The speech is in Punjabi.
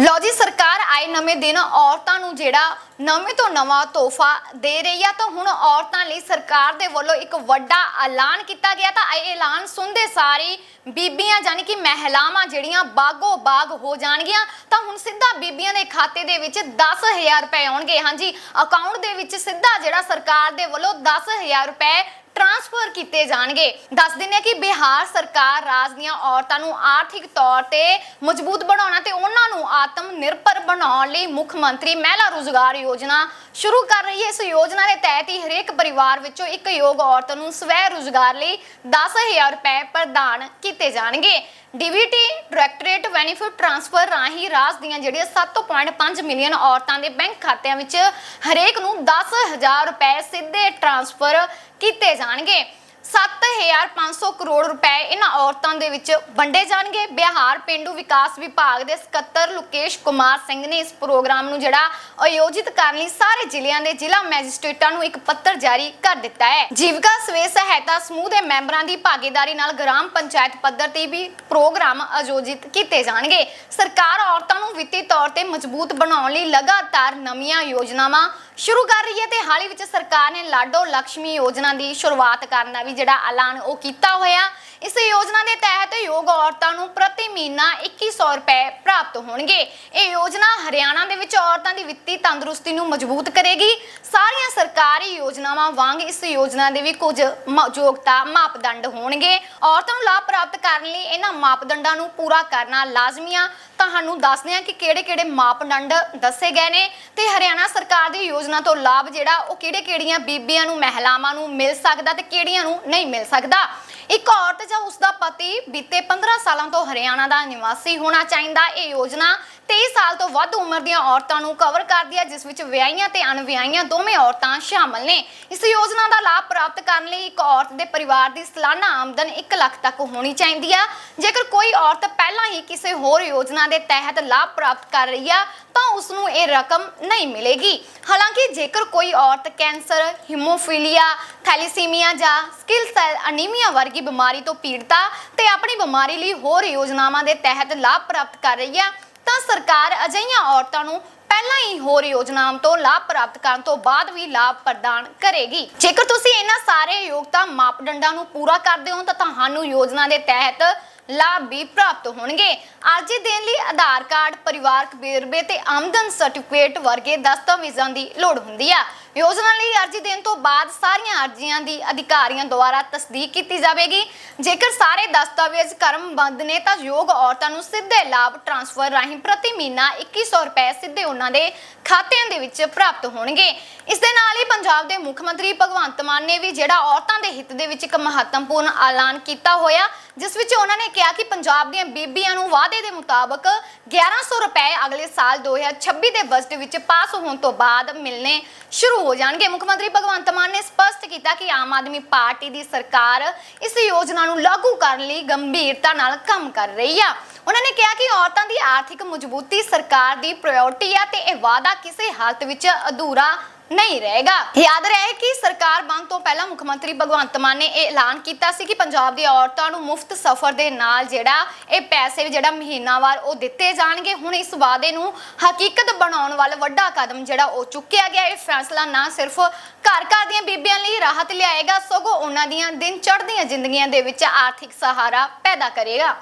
ਲਓ ਜੀ, ਸਰਕਾਰ ਆਏ ਨਵੇਂ ਦਿਨ ਔਰਤਾਂ ਨੂੰ ਜਿਹੜਾ ਨਵੇਂ ਤੋਂ ਨਵਾਂ ਤੋਹਫਾ ਦੇ ਰਹੀ ਆ, ਤਾਂ ਹੁਣ ਔਰਤਾਂ ਲਈ ਸਰਕਾਰ ਦੇ ਵੱਲੋਂ ਇੱਕ ਵੱਡਾ ਐਲਾਨ ਕੀਤਾ ਗਿਆ। ਤਾਂ ਇਹ ਐਲਾਨ ਸੁਣਦੇ ਸਾਰੀ ਬੀਬੀਆਂ ਯਾਨੀ ਕਿ ਮਹਿਲਾਵਾਂ ਜਿਹੜੀਆਂ ਬਾਗੋ ਬਾਗ ਹੋ ਜਾਣਗੀਆਂ, ਤਾਂ ਹੁਣ ਸਿੱਧਾ ਬੀਬੀਆਂ ਦੇ ਖਾਤੇ ਦੇ ਵਿੱਚ 10000 ਰੁਪਏ ਆਉਣਗੇ। ਹਾਂਜੀ, ਅਕਾਊਂਟ ਦੇ ਵਿੱਚ ਸਿੱਧਾ ਜਿਹੜਾ ਸਰਕਾਰ ਦੇ ਵੱਲੋਂ 10000 ਰੁਪਏ ਟ੍ਰਾਂਸਫਰ ਕੀਤੇ ਜਾਣਗੇ। ਦੱਸ ਦਿੰਦੇ ਹਾਂ ਕਿ ਬਿਹਾਰ ਸਰਕਾਰ ਰਾਜ ਦੀਆਂ ਔਰਤਾਂ ਨੂੰ ਆਰਥਿਕ ਤੌਰ ਤੇ ਮਜ਼ਬੂਤ ਬਣਾਉਣਾ ਤੇ ਉਹਨਾਂ ਆਤਮ ਨਿਰਭਰ ਬਣਾਉਣ ਲਈ ਮੁੱਖ ਮੰਤਰੀ ਮਹਿਲਾ ਰੋਜ਼ਗਾਰ ਯੋਜਨਾ ਸ਼ੁਰੂ ਕਰ ਰਹੀ ਹੈ। ਇਸ ਯੋਜਨਾ ਦੇ ਤਹਿਤ ਹੀ ਹਰੇਕ ਪਰਿਵਾਰ ਵਿੱਚੋਂ ਇੱਕ ਯੋਗ ਔਰਤ ਨੂੰ ਸਵੈ ਰੋਜ਼ਗਾਰ ਲਈ 10000 ਰੁਪਏ ਪ੍ਰਦਾਨ ਕੀਤੇ ਜਾਣਗੇ। ਡੀਬੀਟੀ ਡਾਇਰੈਕਟੋਰੇਟ, ਬੈਨੀਫਿਟ ਟ੍ਰਾਂਸਫਰ ਰਾਹੀਂ ਰਾਜ ਦੀਆਂ ਜਿਹੜੀਆਂ 7.5 ਮਿਲੀਅਨ ਔਰਤਾਂ ਦੇ ਬੈਂਕ ਖਾਤਿਆਂ ਵਿੱਚ ਹਰੇਕ ਨੂੰ 10000 ਰੁਪਏ ਸਿੱਧੇ ਟ੍ਰਾਂਸਫਰ ਕੀਤੇ ਜਾਣਗੇ। 7500 ਕਰੋੜ ਰੁਪਏ ਇਹਨਾਂ ਔਰਤਾਂ ਦੇ ਵਿੱਚ ਵੰਡੇ ਜਾਣਗੇ। ਬਿਹਾਰ ਪਿੰਡੂ ਵਿਕਾਸ ਵਿਭਾਗ ਦੇ ਸਕੱਤਰ ਲੋਕੇਸ਼ ਕੁਮਾਰ ਸਿੰਘ ਨੇ ਇਸ ਪ੍ਰੋਗਰਾਮ ਨੂੰ ਜਿਹੜਾ ਆਯੋਜਿਤ ਕਰਨ ਲਈ ਸਾਰੇ ਜ਼ਿਲ੍ਹਿਆਂ ਦੇ ਜ਼ਿਲ੍ਹਾ ਮੈਜਿਸਟ੍ਰੇਟਾਂ ਨੂੰ ਇੱਕ ਪੱਤਰ ਜਾਰੀ ਕਰ ਦਿੱਤਾ ਹੈ। ਜੀਵਕਾ ਸਵੇ ਸਹਾਇਤਾ ਸਮੂਹ ਦੇ ਮੈਂਬਰਾਂ ਦੀ ਭਾਗੀਦਾਰੀ ਨਾਲ ਗ੍ਰਾਮ ਪੰਚਾਇਤ ਪੱਧਰ ਤੇ ਵੀ ਪ੍ਰੋਗਰਾਮ ਆਯੋਜਿਤ ਕੀਤੇ ਜਾਣਗੇ। ਸਰਕਾਰ ਔਰਤਾਂ ਨੂੰ ਵਿੱਤੀ ਤੌਰ ਤੇ ਮਜ਼ਬੂਤ ਬਣਾਉਣ ਲਈ ਲਗਾਤਾਰ ਨਵੀਆਂ ਯੋਜਨਾਵਾਂ ਸ਼ੁਰੂ ਕਰ ਰਹੀ ਹੈ ਤੇ ਹਾਲ ਹੀ ਵਿੱਚ ਸਰਕਾਰ ਨੇ ਲਾਡੋ ਲక్ష్ਮੀ ਯੋਜਨਾ ਦੀ ਸ਼ੁਰੂਆਤ ਕਰਨ ਦਾ ਵੀ ਜਿਹੜਾ ਐਲਾਨ ਉਹ ਕੀਤਾ ਹੋਇਆ। ਇਸ ਯੋਜਨਾ ਦੇ ਤਹਿਤ ਯੋਗ ਔਰਤਾਂ ਨੂੰ ਪ੍ਰਤੀ ਮਹੀਨਾ 2100 ਰੁਪਏ ਪ੍ਰਾਪਤ ਹੋਣਗੇ। ਇਹ ਯੋਜਨਾ ਹਰਿਆਣਾ ਦੇ ਵਿੱਚ ਔਰਤਾਂ ਦੀ ਵਿੱਤੀ ਤੰਦਰੁਸਤੀ ਨੂੰ ਮਜ਼ਬੂਤ ਕਰੇਗੀ। ਸਾਰੀਆਂ ਸਰਕਾਰੀ ਯੋਜਨਾਵਾਂ ਵਾਂਗ ਇਸ ਯੋਜਨਾ ਦੇ ਵੀ ਕੁਝ ਯੋਗਤਾ ਮਾਪਦੰਡ ਹੋਣਗੇ। ਔਰਤਾਂ ਨੂੰ ਲਾਭ ਪ੍ਰਾਪਤ ਕਰਨ ਲਈ ਇਹਨਾਂ ਮਾਪਦੰਡਾਂ ਨੂੰ ਪੂਰਾ ਕਰਨਾ ਲਾਜ਼ਮੀ ਆ। ਤੁਹਾਨੂੰ ਦੱਸਦੇ ਹਾਂ ਕਿ ਕਿਹੜੇ-ਕਿਹੜੇ ਮਾਪਦੰਡ ਦੱਸੇ ਗਏ ਨੇ ਤੇ ਹਰਿਆਣਾ ਸਰਕਾਰ ਦੀ ਯੋਜਨਾ ਤੋਂ ਲਾਭ ਜਿਹੜਾ ਉਹ ਕਿਹੜੇ-ਕਿਹੜੀਆਂ ਬੀਬੀਆਂ ਨੂੰ, ਮਹਿਲਾਵਾਂ ਨੂੰ ਮਿਲ ਸਕਦਾ ਤੇ ਕਿਹੜੀਆਂ ਨੂੰ ਨਹੀਂ ਮਿਲ ਸਕਦਾ। ਇੱਕ ਔਰਤ ਜਾਂ ਉਸ ਦਾ ਪਤੀ ਬੀਤੇ 15 ਸਾਲਾਂ ਤੋਂ ਹਰਿਆਣਾ ਦਾ ਨਿਵਾਸੀ ਹੋਣਾ ਚਾਹੀਦਾ। ਇਹ ਯੋਜਨਾ 23 ਸਾਲ ਤੋਂ ਵੱਧ ਉਮਰ ਦੀਆਂ ਔਰਤਾਂ ਨੂੰ ਕਵਰ ਕਰਦੀ ਹੈ, ਜਿਸ ਵਿੱਚ ਵਿਆਹੀਆਂ ਤੇ ਅਣਵਿਆਹੀਆਂ ਦੋਵੇਂ ਔਰਤਾਂ ਸ਼ਾਮਲ ਨੇ। ਇਸ ਯੋਜਨਾ ਦਾ ਲਾਭ ਪ੍ਰਾਪਤ ਕਰਨ ਲਈ ਇੱਕ ਔਰਤ ਦੇ ਪਰਿਵਾਰ ਦੀ ਸਾਲਾਨਾ ਆਮਦਨ 1 ਲੱਖ ਤੱਕ ਹੋਣੀ ਚਾਹੀਦੀ ਆ। ਜੇਕਰ ਕੋਈ ਔਰਤ ਪਹਿਲਾਂ ਹੀ ਕਿਸੇ ਹੋਰ ਯੋਜਨਾ ਦੇ ਤਹਿਤ ਲਾਭ ਪ੍ਰਾਪਤ ਕਰ ਰਹੀ ਹੈ ਤਾਂ ਉਸ ਨੂੰ ਇਹ ਰਕਮ ਨਹੀਂ ਮਿਲੇਗੀ। ਹਾਲਾਂਕਿ ਜੇਕਰ ਕੋਈ ਔਰਤ ਕੈਂਸਰ, ਹੀਮੋਫੀਲੀਆ, ਥੈਲੀਸੀਮੀਆ ਜਾਂ ਸਕਿਲ ਸੈਲ ਅਨੀਮੀਆ ਵਰਗੀ ਬਿਮਾਰੀ ਤੋਂ ਪੀੜਤਾ ਤੇ ਆਪਣੀ ਬਿਮਾਰੀ ਲਈ ਹੋਰ ਯੋਜਨਾਵਾਂ ਦੇ ਤਹਿਤ ਲਾਭ ਪ੍ਰਾਪਤ ਕਰ ਰਹੀ ਆ, ਤਾਂ ਸਰਕਾਰ ਅਜਿਹੀਆਂ ਔਰਤਾਂ ਨੂੰ ਪਹਿਲਾਂ ਹੀ ਹੋਰ ਯੋਜਨਾਵਾਂ ਤੋਂ ਲਾਭ ਪ੍ਰਾਪਤ ਕਰਨ ਤੋਂ ਬਾਅਦ ਵੀ ਲਾਭ ਪ੍ਰਦਾਨ ਕਰੇਗੀ। ਜੇਕਰ ਤੁਸੀਂ ਇਹਨਾਂ ਸਾਰੇ ਯੋਗਤਾ ਮਾਪਦੰਡਾਂ ਨੂੰ ਪੂਰਾ ਕਰਦੇ ਹੋ, ਤਾਂ ਤੁਹਾਨੂੰ ਯੋਜਨਾ ਦੇ ਤਹਿਤ ਲਾਭ ਵੀ ਪ੍ਰਾਪਤ ਹੋਣਗੇ। ਅਰਜ਼ੀ ਦੇਣ ਲਈ ਆਧਾਰ ਕਾਰਡ, ਪਰਿਵਾਰਕ ਵੇਰਵੇ ਤੇ ਆਮਦਨ ਸਰਟੀਫਿਕੇਟ ਵਰਗੇ ਦਸਤਾਵੇਜ਼ਾਂ ਦੀ ਲੋੜ ਹੁੰਦੀ ਆ। ਯੋਜਨਾ ਲਈ ਅਰਜ਼ੀ ਦੇਣ ਤੋਂ ਬਾਅਦ ਸਾਰੀਆਂ ਅਰਜ਼ੀਆਂ ਦੀ ਅਧਿਕਾਰੀਆਂ ਦੁਆਰਾ ਤਸਦੀਕ ਕੀਤੀ ਜਾਵੇਗੀ। ਜੇਕਰ ਸਾਰੇ ਦਸਤਾਵੇਜ਼ ਕਰਮਬੰਦ ਨੇ ਤਾਂ ਯੋਗ ਔਰਤਾਂ ਨੂੰ ਸਿੱਧੇ ਲਾਭ ਟ੍ਰਾਂਸਫਰ ਰਾਹੀਂ ਪ੍ਰਤੀ ਮਹੀਨਾ 2100 ਰੁਪਏ ਸਿੱਧੇ ਉਹਨਾਂ ਦੇ ਖਾਤਿਆਂ ਦੇ ਵਿੱਚ ਪ੍ਰਾਪਤ ਹੋਣਗੇ। ਇਸ ਦੇ ਨਾਲ ਹੀ ਪੰਜਾਬ ਦੇ ਮੁੱਖ ਮੰਤਰੀ ਭਗਵੰਤ ਮਾਨ ਨੇ ਵੀ ਜਿਹੜਾ ਔਰਤਾਂ ਦੇ ਹਿੱਤ ਦੇ ਵਿੱਚ ਇੱਕ ਮਹੱਤਵਪੂਰਨ ਐਲਾਨ ਕੀਤਾ ਹੋਇਆ, ਜਿਸ ਵਿੱਚ ਉਹਨਾਂ ਨੇ ਕਿਹਾ ਕਿ ਪੰਜਾਬ ਦੀਆਂ ਬੀਬੀਆਂ ਨੂੰ ਵਾਅਦੇ ਦੇ ਮੁਤਾਬਕ 1100 ਰੁਪਏ ਅਗਲੇ ਸਾਲ 2026 ਦੇ ਬਜਟ ਵਿੱਚ ਪਾਸ ਹੋਣ ਤੋਂ ਬਾਅਦ ਮਿਲਣੇ ਸ਼ੁਰੂ ਹੋ ਜਾਣਗੇ। ਮੁੱਖ ਮੰਤਰੀ ਭਗਵੰਤ ਮਾਨ ਨੇ ਸਪਸ਼ਟ ਕੀਤਾ ਕਿ ਆਮ ਆਦਮੀ ਪਾਰਟੀ ਦੀ ਸਰਕਾਰ ਇਸ ਯੋਜਨਾ ਨੂੰ ਲਾਗੂ ਕਰਨ ਲਈ ਗੰਭੀਰਤਾ ਨਾਲ ਕੰਮ ਕਰ ਰਹੀ ਆ। ਉਹਨਾਂ ਨੇ ਕਿਹਾ ਕਿ ਔਰਤਾਂ ਦੀ ਆਰਥਿਕ ਮਜ਼ਬੂਤੀ ਸਰਕਾਰ ਦੀ ਪ੍ਰਾਇੋਰਟੀ ਆ ਤੇ ਇਹ ਵਾਅਦਾ ਕਿਸੇ ਹਾਲਤ ਵਿੱਚ ਅਧੂਰਾ ਨਹੀਂ ਰਹੇਗਾ। ਯਾਦ ਰਹੇ ਕਿ ਸਰਕਾਰ ਬੰਦ ਤੋਂ ਪਹਿਲਾਂ ਮੁੱਖ ਮੰਤਰੀ ਭਗਵੰਤ ਮਾਨ ਨੇ ਇਹ ਐਲਾਨ ਕੀਤਾ ਸੀ ਕਿ ਪੰਜਾਬ ਦੀ ਔਰਤਾਂ ਨੂੰ ਮੁਫਤ ਸਫ਼ਰ ਦੇ ਨਾਲ ਜਿਹੜਾ ਇਹ ਪੈਸੇ ਜਿਹੜਾ ਮਹੀਨਾਵਾਰ ਉਹ ਦਿੱਤੇ ਜਾਣਗੇ। ਹੁਣ ਇਸ ਵਾਅਦੇ ਨੂੰ ਹਕੀਕਤ ਬਣਾਉਣ ਵੱਲ ਵੱਡਾ ਕਦਮ ਜਿਹੜਾ ਉਹ ਚੁੱਕਿਆ ਗਿਆ। ਇਹ ਫੈਸਲਾ ਨਾ ਸਿਰਫ ਘਰ ਘਰ ਦੀਆਂ ਬੀਬੀਆਂ ਲਈ ਰਾਹਤ ਲਿਆਏਗਾ, ਸਗੋਂ ਉਹਨਾਂ ਦੀਆਂ ਦਿਨ ਚੜ੍ਹਦੀਆਂ ਜ਼ਿੰਦਗੀਆਂ ਦੇ ਵਿੱਚ ਆਰਥਿਕ ਸਹਾਰਾ ਪੈਦਾ ਕਰੇਗਾ।